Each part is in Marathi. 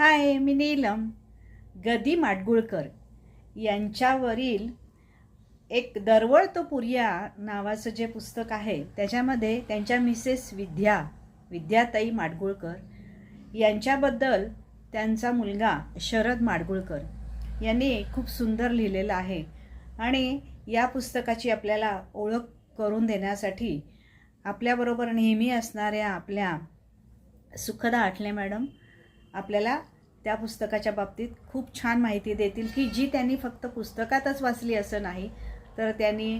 हाय मी नीलम. गदी माडगुळकर. यांच्यावरील एक दरवळ तो पुरिया नावाचं जे पुस्तक आहे त्याच्यामध्ये त्यांच्या मिसेस विद्या विद्याताई माडगुळकर यांच्याबद्दल त्यांचा मुलगा शरद माडगुळकर यांनी खूप सुंदर लिहिलेलं आहे. आणि या पुस्तकाची आपल्याला ओळख करून देण्यासाठी आपल्याबरोबर नेहमी असणाऱ्या आपल्या सुखदा आठले मॅडम आपल्याला त्या पुस्तकाच्या बाबतीत खूप छान माहिती देतील की जी त्यांनी फक्त पुस्तकातच वाचली असं नाही तर त्यांनी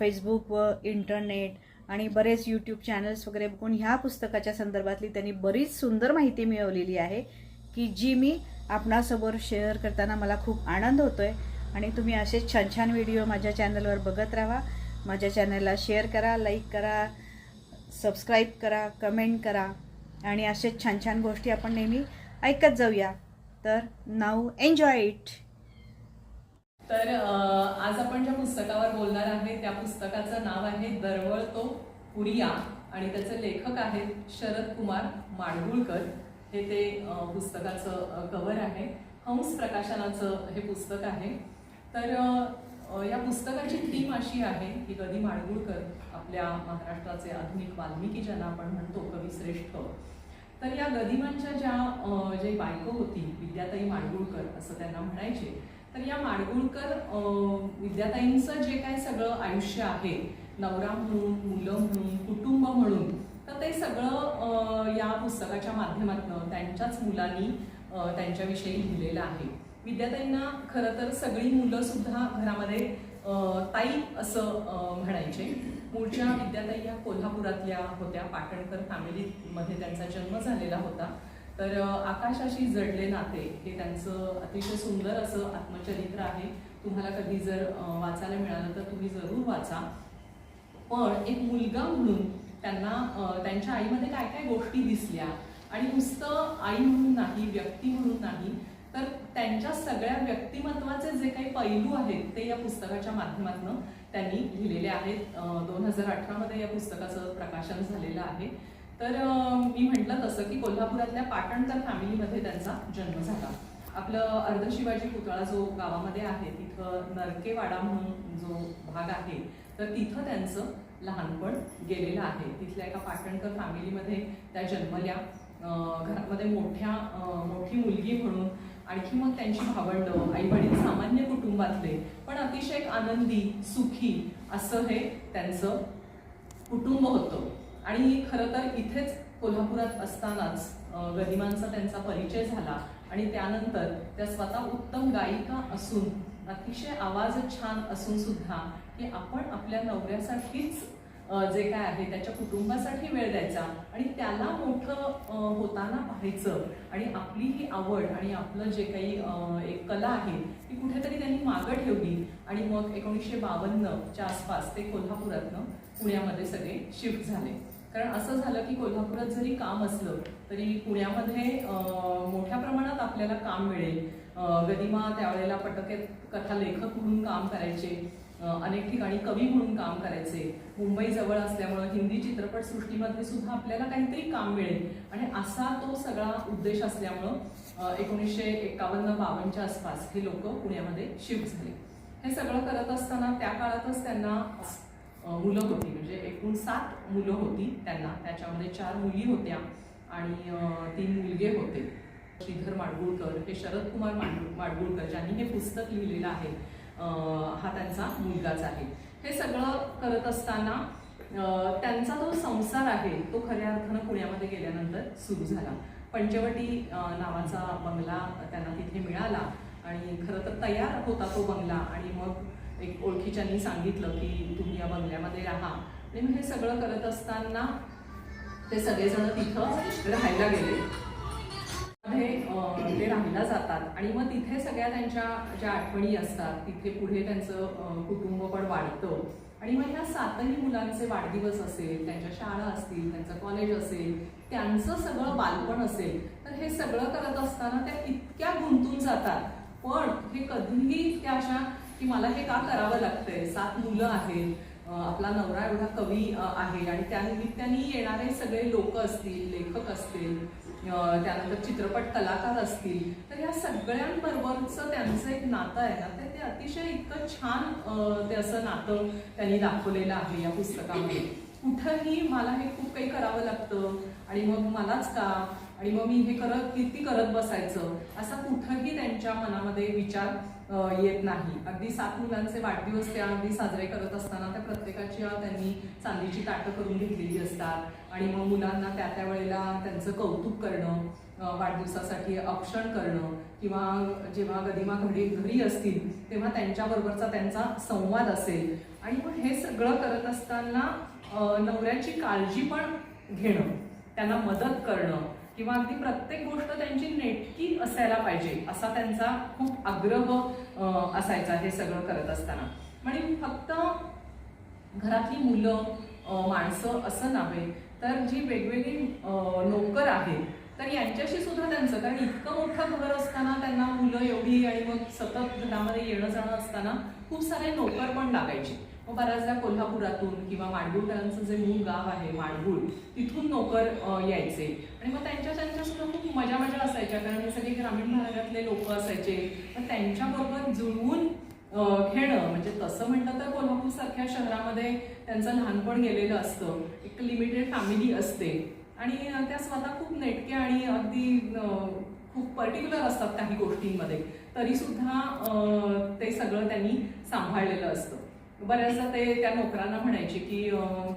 फेसबुक व इंटरनेट आणि बरेच यूट्यूब चॅनल्स वगैरे बघून ह्या पुस्तकाच्या संदर्भातली त्यांनी बरीच सुंदर माहिती मिळवलेली आहे की जी मी आपणासमोर शेअर करताना मला खूप आनंद होतो आहे आणि तुम्ही असेच छान छान व्हिडिओ माझ्या चॅनलवर बघत राहा. माझ्या चॅनलला शेअर करा लाईक करा सबस्क्राईब करा कमेंट करा. आणि असेच छान छान गोष्टी आपण नेहमी ऐकत जाऊया. तर नाऊ एन्जॉय इट. तर आज आपण ज्या पुस्तकावर बोलणार आहे त्या पुस्तकाचं नाव आहे दरवळ तो पुरिया आणि त्याचे लेखक आहेत शरद कुमार माडगुळकर. हे ते पुस्तकाचं कव्हर आहे. हंस प्रकाशनाचं हे पुस्तक आहे. तर या पुस्तकाची थीम अशी आहे की गदी माडगुळकर आपल्या महाराष्ट्राचे आधुनिक वाल्मिकी ज्यांना आपण म्हणतो कवी श्रेष्ठ तर या गदिमांच्या ज्या जे बायको होती विद्याताई माडगुळकर असं त्यांना म्हणायचे तर या माडगुळकर विद्याताईंचं जे काय सगळं आयुष्य आहे नवरा म्हणून मुलं म्हणून कुटुंब म्हणून तर ते सगळं या पुस्तकाच्या माध्यमातून त्यांच्याच मुलांनी त्यांच्याविषयी लिहिलेलं आहे. विद्याताईंना खरं तर सगळी मुलं सुद्धा घरामध्ये ताई असं म्हणायचे. मूळच्या विद्याताई या कोल्हापुरातल्या होत्या. पाटणकर फॅमिलीमध्ये त्यांचा जन्म झालेला होता. तर आकाशाशी जडले नाते हे त्यांचं अतिशय सुंदर असं आत्मचरित्र आहे. तुम्हाला कधी जर वाचायला मिळालं तर तुम्ही जरूर वाचा. पण एक मुलगा म्हणून त्यांना त्यांच्या आईमध्ये काय काय गोष्टी दिसल्या आणि नुसतं आई म्हणून नाही व्यक्ती म्हणून नाही तर त्यांच्या सगळ्या व्यक्तिमत्वाचे जे काही पैलू आहेत ते या पुस्तकाच्या माध्यमातून त्यांनी लिहिलेले आहेत. दोन हजार अठरामध्ये या पुस्तकाचं प्रकाशन झालेलं आहे. तर मी म्हटलं तसं की कोल्हापुरातल्या पाटणकर फॅमिलीमध्ये त्यांचा जन्म झाला. आपलं अर्ध शिवाजी पुतळा जो गावामध्ये आहे तिथं नरकेवाडा म्हणून जो भाग आहे तर तिथं त्यांचं लहानपण गेलेलं आहे. तिथल्या एका पाटणकर फॅमिलीमध्ये त्या जन्मल्या. घरामध्ये मोठ्या मोठी मुलगी म्हणून आणखी मग त्यांची भावंड आई वडील सामान्य कुटुंबातले पण अतिशय आनंदी सुखी असं हे त्यांचं कुटुंब होतं. आणि खरं तर इथेच कोल्हापुरात असतानाच गदिमांचा त्यांचा परिचय झाला आणि त्यानंतर त्या स्वतः उत्तम गायिका असून अतिशय आवाज छान असून सुद्धा की आपण आपल्या नवऱ्यासाठीच जे काय आहे त्याच्या कुटुंबासाठी वेळ द्यायचा आणि त्याला मोठं होताना पाहायचं. आणि आपली ही आवड आणि आपलं जे काही एक कला आहे ती कुठेतरी त्यांनी मागं ठेवली. आणि मग एकोणीसशे बावन्नच्या आसपास ते कोल्हापुरातनं पुण्यामध्ये सगळे शिफ्ट झाले. कारण असं झालं की कोल्हापुरात जरी काम असलं तरी पुण्यामध्ये मोठ्या प्रमाणात आपल्याला काम मिळेल. गदिमा त्यावेळेला पटके कथा लेखक म्हणून काम करायचे. अनेक ठिकाणी कवी म्हणून काम करायचे. मुंबई जवळ असल्यामुळं हिंदी चित्रपटसृष्टीमध्ये सुद्धा आपल्याला काहीतरी काम मिळेल. आणि असा तो सगळा उद्देश असल्यामुळं एकोणीसशे एकावन्न बावन्नच्या आसपास हे लोक पुण्यामध्ये शिफ्ट झाले. हे सगळं करत असताना त्या काळातच त्यांना मुलं होती. म्हणजे एकूण सात मुलं होती त्यांना. त्याच्यामध्ये चार मुली होत्या आणि तीन मुलगे होते. श्रीधर माडगुळकर हे शरद कुमार माडगुळ माडगुळकर ज्यांनी हे पुस्तक लिहिलेलं आहे हा त्यांचा मुलगाच आहे. हे सगळं करत असताना त्यांचा जो संसार आहे तो खऱ्या अर्थानं पुण्यामध्ये गेल्यानंतर सुरू झाला. पंचवटी नावाचा बंगला त्यांना तिथे मिळाला आणि खरं तर तयार होता तो बंगला आणि मग एक ओळखीच्यांनी सांगितलं की तुम्ही या बंगल्यामध्ये राहा. आणि मग हे सगळं करत असताना ते सगळेजण तिथं राहायला गेले. ते अं, ते जातात. आणि मग तिथे सगळ्या त्यांच्या ज्या आठवणी असतात तिथे पुढे त्यांचं कुटुंब पण वाढतं. आणि मग ह्या सातही मुलांचे वाढदिवस असेल त्यांच्या शाळा असतील त्यांचं कॉलेज असेल त्यांचं सगळं बालपण असेल तर हे सगळं करत असताना त्या इतक्या गुंतून जातात. पण हे कधीही त्या अशा की मला हे का करावं लागतंय? सात मुलं आहेत. आपला नवरा एवढा कवी आहे आणि त्यानिमित्ताने येणारे सगळे लोक असतील लेखक असतील त्यानंतर चित्रपट कलाकार असतील तर या सगळ्यांबरोबरचं त्यांचं एक नातं आहे ना ते अतिशय इतकं छान ते असं नातं त्यांनी दाखवलेलं आहे या पुस्तकामध्ये. कुठंही मला हे खूप काही करावं लागतं आणि मग मलाच का? आणि मग मी हे करत किती करत बसायचं? असा कुठंही त्यांच्या मनामध्ये विचार येत नाही. अगदी सात मुलांचे वाढदिवस त्या अगदी साजरे करत असताना त्या प्रत्येकाची त्यांनी चांदीची ताटं करून घेतलेली असतात. आणि मग मुलांना त्या त्या वेळेला त्यांचं कौतुक करणं वाढदिवसासाठी औक्षण करणं किंवा जेव्हा गदिमा घरी घरी असतील तेव्हा त्यांच्याबरोबरचा त्यांचा संवाद असेल. आणि मग हे सगळं करत असताना नवऱ्याची काळजी पण घेणं त्यांना मदत करणं किंवा अगदी प्रत्येक गोष्ट त्यांची नेटकी असायला पाहिजे असा त्यांचा खूप आग्रह असायचा हे सगळं करत असताना. म्हणजे फक्त घरातली मुलं माणसं असं नव्हे तर जी वेगवेगळी नोकर आहेत तर यांच्याशी सुद्धा त्यांचं कारण इतकं मोठं घर असताना त्यांना मुलं एवढी आणि मग सतत घरामध्ये येणं जाणं असताना खूप सारे नोकर पण लागायचे. मग बऱ्याचदा कोल्हापुरातून किंवा माडगुळकरांचं जे मूळ गाव आहे माडगुळ तिथून नोकर यायचे. आणि मग त्यांच्या त्यांच्या सुद्धा खूप मजा मजा असायच्या कारण हे सगळे ग्रामीण भागातले लोक असायचे. तर त्यांच्याबरोबर जुळवून खेळणं घेणं म्हणजे तसं म्हटलं तर कोल्हापूर सारख्या शहरामध्ये त्यांचं लहानपण गेलेलं असतं. एक लिमिटेड फॅमिली असते. आणि त्या स्वतः खूप नेटक्या आणि अगदी खूप पर्टिक्युलर असतात काही गोष्टींमध्ये. तरी सुद्धा ते सगळं त्यांनी सांभाळलेलं असतं. बऱ्याचदा ते त्या नोकरांना म्हणायचे की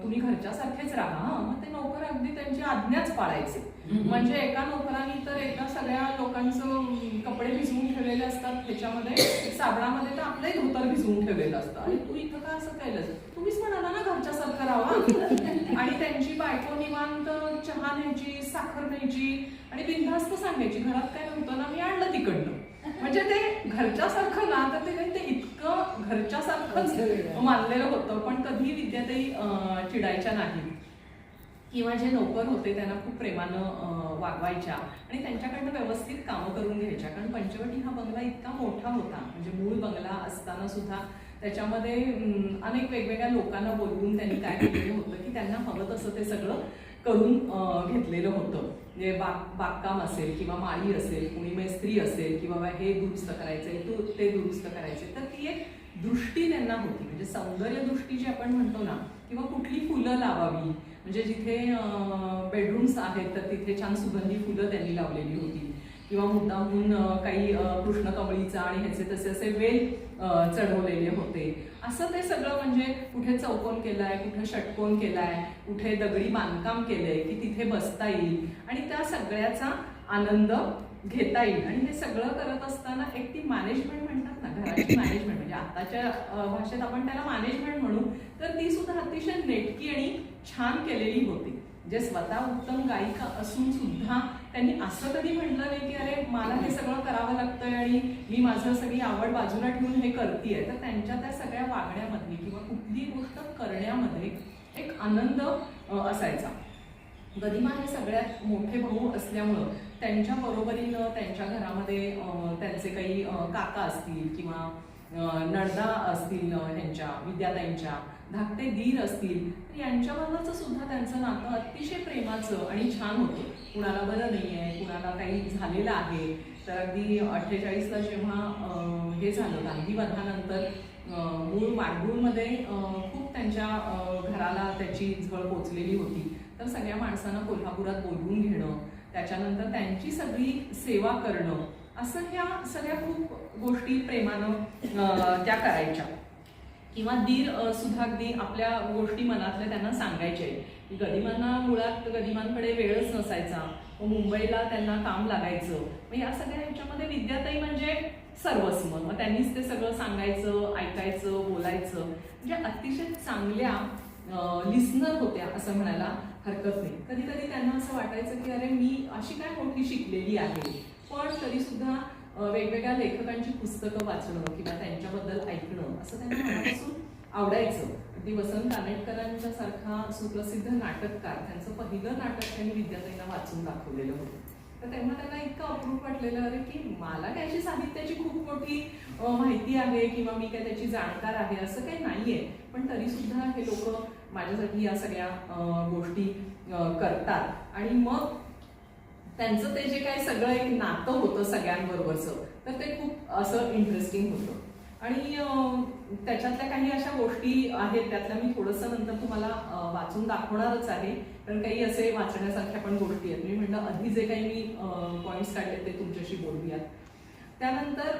तुम्ही घरच्यासारखेच राहा हं. मग ते नोकर अगदी त्यांची आज्ञाच पाळायचे. म्हणजे एका नोकरांनी तर एकदा सगळ्या लोकांचं कपडे भिजवून ठेवलेले असतात त्याच्यामध्ये साबणामध्ये तर आपलंही धोतर भिजवून ठेवलेलं असतं. आणि तू इथं का असं केलंस? तुम्हीच म्हणाला ना घरच्यासारखं राहा. आणि त्यांची बायको निवांत चहा न्यायची साखर न्यायची आणि बिनधास्त सांगायची घरात काय नव्हतं ना मी आणलं तिकडनं. म्हणजे ते घरच्यासारखं ना तर ते काही ते इतकं घरच्यासारखंच मानलेलं होतं पण कधी विद्याताई अं, चिडायच्या नाही. किंवा जे नोकर होते त्यांना खूप प्रेमानं वागवायच्या आणि त्यांच्याकडनं व्यवस्थित कामं करून घ्यायच्या. कारण पंचवटी हा बंगला इतका मोठा होता. म्हणजे मूळ बंगला असताना सुद्धा त्याच्यामध्ये अनेक वेगवेगळ्या लोकांना बोलवून त्यांनी काय केलेलं होतं की त्यांना हवं तसं ते सगळं करून घेतलेलं होतं. म्हणजे बाग बागकाम असेल किंवा माळी असेल कुणी म्हणजे मैस्त्री असेल किंवा बाबा हे दुरुस्त करायचंय तू ते दुरुस्त करायचे. तर ती एक दृष्टी त्यांना होती. म्हणजे सौंदर्य दृष्टी जी आपण म्हणतो ना किंवा कुठली फुलं लावावी. म्हणजे जिथे बेडरूम्स आहेत तर तिथे छान सुगंधी फुलं त्यांनी लावलेली होती. किंवा मुद्दामहून काही कृष्णकवळीचा आणि ह्याचे तसे असे वेल चढवलेले होते. असं ते सगळं म्हणजे कुठे चौकोन केलाय कुठे षटकोन केलाय कुठे दगडी बांधकाम केलंय की तिथे बसता येईल आणि त्या सगळ्याचा आनंद घेता येईल. आणि हे सगळं करत असताना एक ती मॅनेजमेंट म्हणतात ना घराची मॅनेजमेंट म्हणजे आताच्या भाषेत आपण त्याला मॅनेजमेंट म्हणू तर ती सुद्धा अतिशय नेटकी आणि छान केलेली होती. जे स्वतः उत्तम गायिका असून सुद्धा त्यांनी असं कधी म्हटलं नाही की अरे मला हे सगळं करावं लागतंय आणि मी माझं सगळी आवड बाजूला ठेवून हे करतीये. तर त्यांच्या त्या सगळ्या वागण्यामध्ये किंवा कुठली गोष्ट करण्यामध्ये एक आनंद असायचा. गदिमा हे सगळ्यात मोठे भाऊ असल्यामुळं त्यांच्या बरोबरीनं त्यांच्या घरामध्ये त्यांचे काही काका असतील किंवा नडदा असतील अं, ह्यांच्या विद्याताईंच्या धाकटे दीर असतील तर यांच्याबरोबरचं सुद्धा त्यांचं नातं अतिशय प्रेमाचं आणि छान होतं. कुणाला बरं नाही आहे कुणाला काही झालेलं आहे. तर अगदी अठ्ठेचाळीसला जेव्हा हे झालं गांधीवधानंतर मूळ माडगूळमध्ये खूप त्यांच्या घराला त्याची झळ पोचलेली होती. तर सगळ्या माणसांना कोल्हापुरात बोलवून घेणं त्याच्यानंतर त्यांची सगळी सेवा करणं असं ह्या सगळ्या खूप गोष्टी प्रेमानं त्या करायच्या. किंवा दीर सुद्धा अगदी आपल्या गोष्टी मनातल्या त्यांना सांगायचे की गदिमांना मुळात गदिमांकडे वेळच नसायचा. व मुंबईला त्यांना काम लागायचं. मग या सगळ्या ह्याच्यामध्ये विद्याताई म्हणजे सर्वस्व. मग त्यांनीच ते सगळं सांगायचं ऐकायचं बोलायचं. म्हणजे अतिशय चांगल्या लिस्नर होत्या असं म्हणायला हरकत नाही. कधी कधी त्यांना असं वाटायचं की अरे मी अशी काय मोठी शिकलेली आहे. पण तरी सुद्धा वेगवेगळ्या लेखकांची पुस्तकं वाचणं किंवा त्यांच्याबद्दल ऐकणं असं त्यांना मनापासून आवडायचं. ती वसंत कानेटकरांच्या सारखा सुप्रसिद्ध नाटककार त्यांचं पहिलं नाटक त्यांनी विद्यार्थ्यांना वाचून दाखवलेलं होतं. तर तेव्हा त्यांना इतकं अप्रूप वाटलेलं अरे की मला काय अशी साहित्याची खूप मोठी माहिती आहे किंवा मी काय त्याची जाणकार आहे असं काही नाहीये. पण तरी सुद्धा हे लोक माझ्यासाठी या सगळ्या गोष्टी करतात. आणि मग त्यांचं ते जे काही सगळं एक नातं होतं सगळ्यांबरोबरचं तर ते खूप असं इंटरेस्टिंग होतं. आणि त्याच्यातल्या काही अशा गोष्टी आहेत त्यातल्या मी थोडंसं नंतर तुम्हाला वाचून दाखवणारच आहे. कारण काही असे वाचण्यासारख्या पण गोष्टी आहेत. मी म्हणलं आधी जे काही मी पॉईंट्स काढले ते तुमच्याशी बोलूयात. त्यानंतर